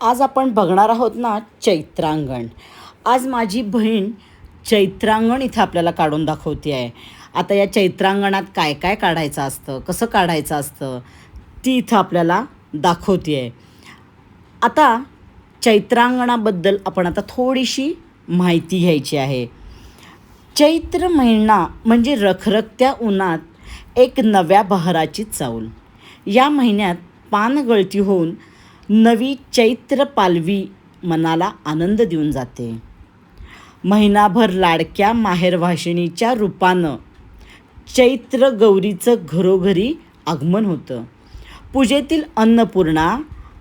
आज आपण बघणार आहोत ना चैत्रांगण. आज माझी बहीण चैत्रांगण इथं आपल्याला काढून दाखवते आहे. आता या चैत्रांगणात काय काय काढायचं असतं कसं काढायचं असतं ती इथं आपल्याला दाखवते आहे. आता चैत्रांगणाबद्दल आपण आता थोडीशी माहिती घ्यायची आहे. चैत्र महिना म्हणजे रखरखत्या उन्हात एक नव्या बहराची चाऊल. या महिन्यात पानगळती होऊन नवी चैत्र पालवी मनाला आनंद देऊन जाते. महिनाभर लाडक्या माहेरभाषिणीच्या रूपानं चैत्र गौरीचं घरोघरी आगमन होतं. पूजेतील अन्नपूर्णा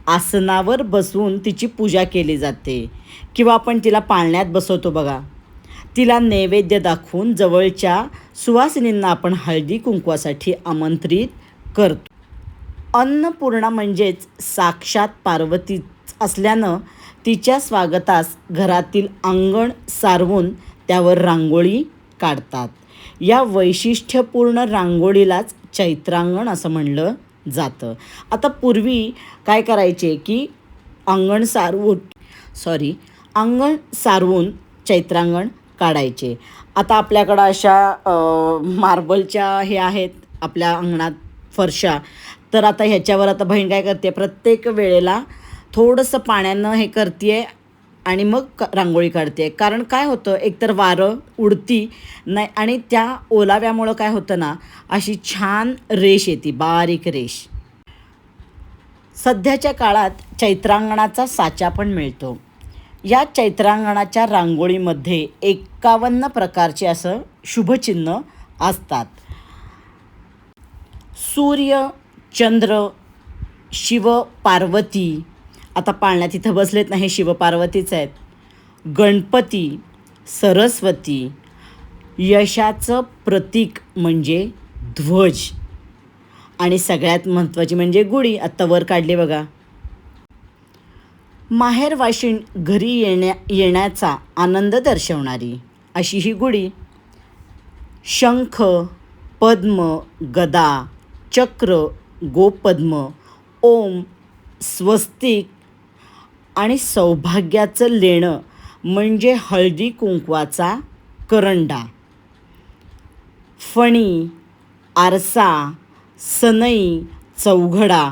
आसनावर बसवून तिची पूजा केली जाते किंवा आपण तिला पाळण्यात बसवतो बघा. तिला नैवेद्य दाखवून जवळच्या सुवासिनींना आपण हळदी कुंकवासाठी आमंत्रित करतो. अन्नपूर्णा म्हणजेच साक्षात पार्वती असल्यानं तिच्या स्वागतास घरातील अंगण सारवून त्यावर रांगोळी काढतात. या वैशिष्ट्यपूर्ण रांगोळीलाच चैत्रांगण असं म्हणलं जातं. आता पूर्वी काय करायचे की अंगण सारवून सॉरी अंगण सारवून चैत्रांगण काढायचे. आता आपल्याकडं अशा मार्बलच्या हे आहेत आपल्या अंगणात फरशा. तर आता ह्याच्यावर आता बहीण काय करते प्रत्येक वेळेला थोडंसं पाण्यानं हे करते आणि मग रांगोळी काढते कारण काय होतं एकतर वारं उडती नाही आणि त्या ओलाव्यामुळं काय होतं ना अशी छान रेष येते बारीक रेष. सध्याच्या काळात चैत्रांगणाचा साचा पण मिळतो. या चैत्रांगणाच्या रांगोळीमध्ये एकावन्न प्रकारचे असं शुभचिन्ह असतात. सूर्य चंद्र शिव पार्वती. आता पाळण्यात इथं बसलेत नाही हे शिव पार्वतीच आहेत. गणपती सरस्वती. यशाचं प्रतीक म्हणजे ध्वज. आणि सगळ्यात महत्त्वाची म्हणजे गुढी. आत्ता वर काढली बघा. माहेर वाशिण घरी येण्या येण्याचा आनंद दर्शवणारी अशी ही गुढी. शंख पद्म गदा चक्र गोपद्म ओम स्वस्तिक आणि सौभाग्याचं लेणं म्हणजे हळदी कुंकवाचा करंडा. फणी आरसा सनई चौघडा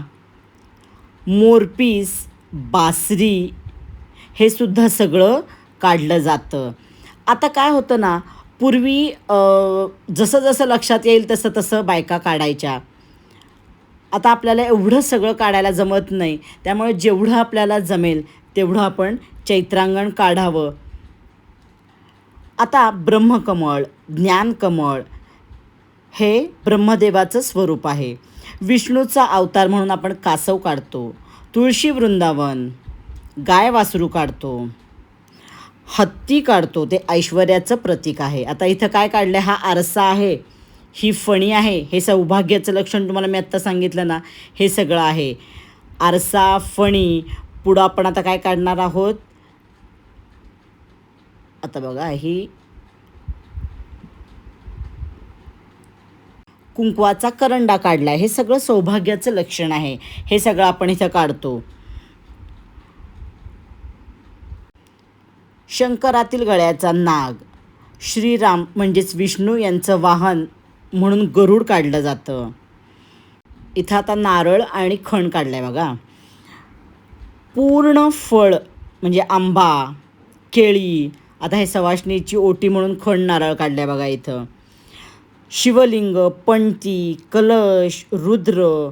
मोरपीस बासरी हे सुद्धा सगळं काढलं जातं. आता काय होतं ना पूर्वी जसं जसं लक्षात येईल तसं तसं बायका काढायच्या. आता आपल्याला एवढं सगळं काढायला जमत नाही. त्यामुळे जेवढं आपल्याला जमेल तेवढं आपण चैत्रांगण काढावं. आता ब्रह्मकमळ ज्ञानकमळ हे ब्रह्मदेवाचं स्वरूप आहे. विष्णूचा अवतार म्हणून आपण कासव काढतो. तुळशी वृंदावन गाय वासरू काढतो. हत्ती काढतो ते ऐश्वर्याचं प्रतीक आहे. आता इथं काय काढलं हा आरसा आहे. ही फणी आहे हे सौभाग्याचं लक्षण तुम्हाला मी आत्ता सांगितलं ना हे सगळं आहे. आरसा फणी पुढं आपण आता काय काढणार आहोत? आता बघा ही कुंकवाचा करंडा काढला हे सगळं सौभाग्याचं लक्षण आहे. हे सगळं आपण इथं काढतो. शंकरातील गळ्याचा नाग श्रीराम म्हणजेच विष्णू यांचं वाहन म्हणून गरुड काढलं जातं. इथं आता नारळ आणि खण काढलं आहे बघा. पूर्ण फळ म्हणजे आंबा केळी आता हे सवाशणीची ओटी म्हणून खण नारळ काढलं आहे बघा इथं. शिवलिंग पणती कलश रुद्र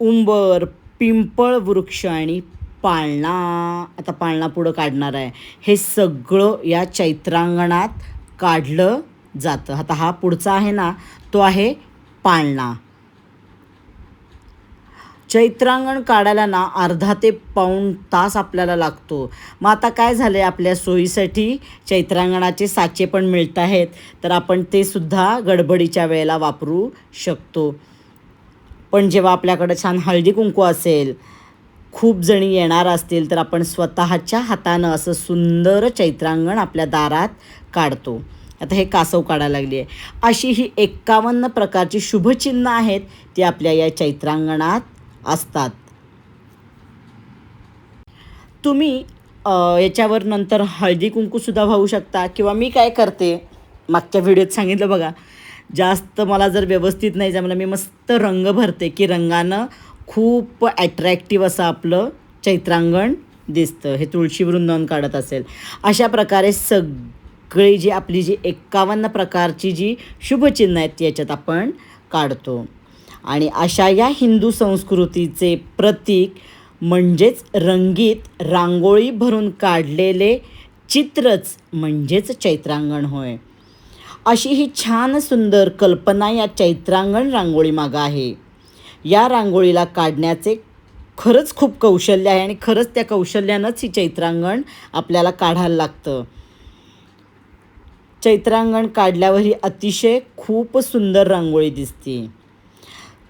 उंबर पिंपळ वृक्ष आणि पाळणा. आता पाळणा पुढं काढणार आहे. हे सगळं या चैत्रांगणात काढलं जातं. आता हा पुढचा आहे ना तो आहे पाळणा. चैत्रांगण काढायला ना अर्धा ते पाऊण तास आपल्याला लागतो. मग आता काय झालं आहे आपल्या सोयीसाठी चैत्रांगणाचे साचे पण मिळत आहेत तर आपण ते सुद्धा गडबडीच्या वेळेला वापरू शकतो. पण जेव्हा आपल्याकडं छान हळदी कुंकू असेल खूप जणी येणार असतील तर आपण स्वतःच्या हातानं असं सुंदर चैत्रांगण आपल्या दारात काढतो. आता हे कासव काढायला लागली आहे. अशी ही एक्कावन्न प्रकारची शुभचिन्ह आहेत ती आपल्या या चैत्रांगणात असतात. तुम्ही याच्यावर नंतर हळदी कुंकूसुद्धा वाहू शकता किंवा मी काय करते मागच्या व्हिडिओत सांगितलं बघा जास्त मला जर व्यवस्थित नाही जमलं मी मस्त रंग भरते की रंगानं खूप ॲट्रॅक्टिव्ह असं आपलं चैत्रांगण दिसतं. हे तुळशी वृंदावन काढत असेल. अशा प्रकारे सग सगळी जी आपली जी एक्कावन्न प्रकारची जी शुभचिन्ह आहेत ती याच्यात आपण काढतो. आणि अशा या हिंदू संस्कृतीचे प्रतीक म्हणजेच रंगीत रांगोळी भरून काढलेले चित्रच म्हणजेच चैत्रांगण होय. अशी ही छान सुंदर कल्पना या चैत्रांगण रांगोळी मागं आहे. या रांगोळीला काढण्याचे खरंच खूप कौशल्य आहे आणि खरंच त्या कौशल्यानंच ही चैत्रांगण आपल्याला काढायला लागतं. चैत्रांगण काढल्यावर ही अतिशय खूप सुंदर रांगोळी दिसते.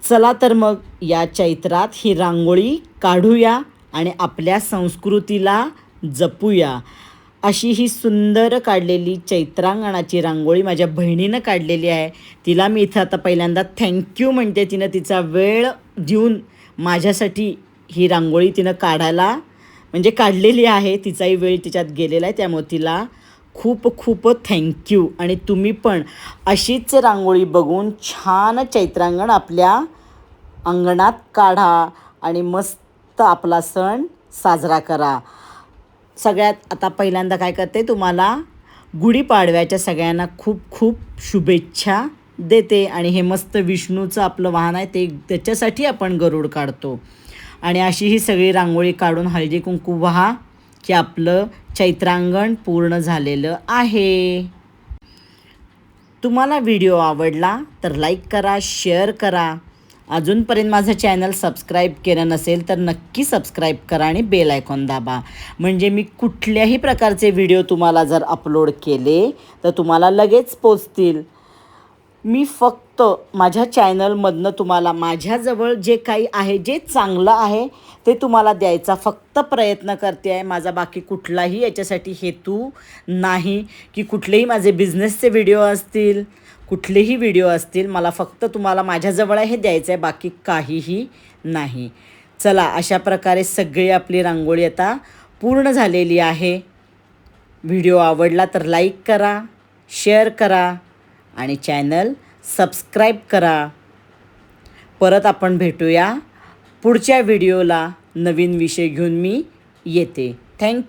चला तर मग या चैत्रात ही रांगोळी काढूया आणि आपल्या संस्कृतीला जपूया. अशी ही सुंदर काढलेली चैत्रांगणाची रांगोळी माझ्या बहिणीनं काढलेली आहे. तिला मी इथं आता पहिल्यांदा थँक्यू म्हणते तिनं तिचा वेळ देऊन माझ्यासाठी ही रांगोळी तिनं काढायला म्हणजे काढलेली आहे. तिचाही वेळ तिच्यात गेलेला आहे त्यामुळे तिला खूप खूप थँक्यू आणि तुम्ही पण अशीच रांगोळी बघून छान चैत्रांगण आपल्या अंगणात काढा आणि मस्त आपला सण साजरा करा. सगळ्यात आता पहिल्यांदा काय करते तुम्हाला गुढीपाडव्याच्या सगळ्यांना खूप खूप शुभेच्छा देते आणि हे मस्त विष्णूचं आपलं वाहन आहे ते त्याच्यासाठी आपण गरुड काढतो. आणि अशी ही सगळी रांगोळी काढून हळदी कुंकू व्हा की आपलं चैत्रांगण पूर्ण झालेलं आहे. तुम्हाला व्हिडिओ आवडला तर लाईक करा शेअर करा. अजूनपर्यंत माझं चॅनल सबस्क्राईब केलं नसेल तर नक्की सबस्क्राईब करा आणि बेल आयकॉन दाबा. म्हणजे मी कुठल्याही प्रकारचे व्हिडिओ तुम्हाला जर अपलोड केले तर तुम्हाला लगेच पोचतील. मी फक्त माझ्या चॅनलमधनं तुम्हाला माझ्याजवळ जे काही आहे जे चांगलं आहे ते तुम्हाला द्यायचा फक्त प्रयत्न करते आहे. माझा बाकी कुठलाही याच्यासाठी हेतू नाही की कुठलेही माझे बिझनेसचे व्हिडिओ असतील कुठलेही व्हिडिओ असतील मला फक्त तुम्हाला माझ्याजवळ हे द्यायचं आहे बाकी काहीही नाही. चला अशा प्रकारे सगळी आपली रांगोळी आता पूर्ण झालेली आहे. व्हिडिओ आवडला तर लाईक करा शेअर करा. आणि चॅनल सबस्क्राईब करा. परत आपण भेटूया पुढच्या व्हिडिओला. नवीन विषय घेऊन मी येते. थँक्यू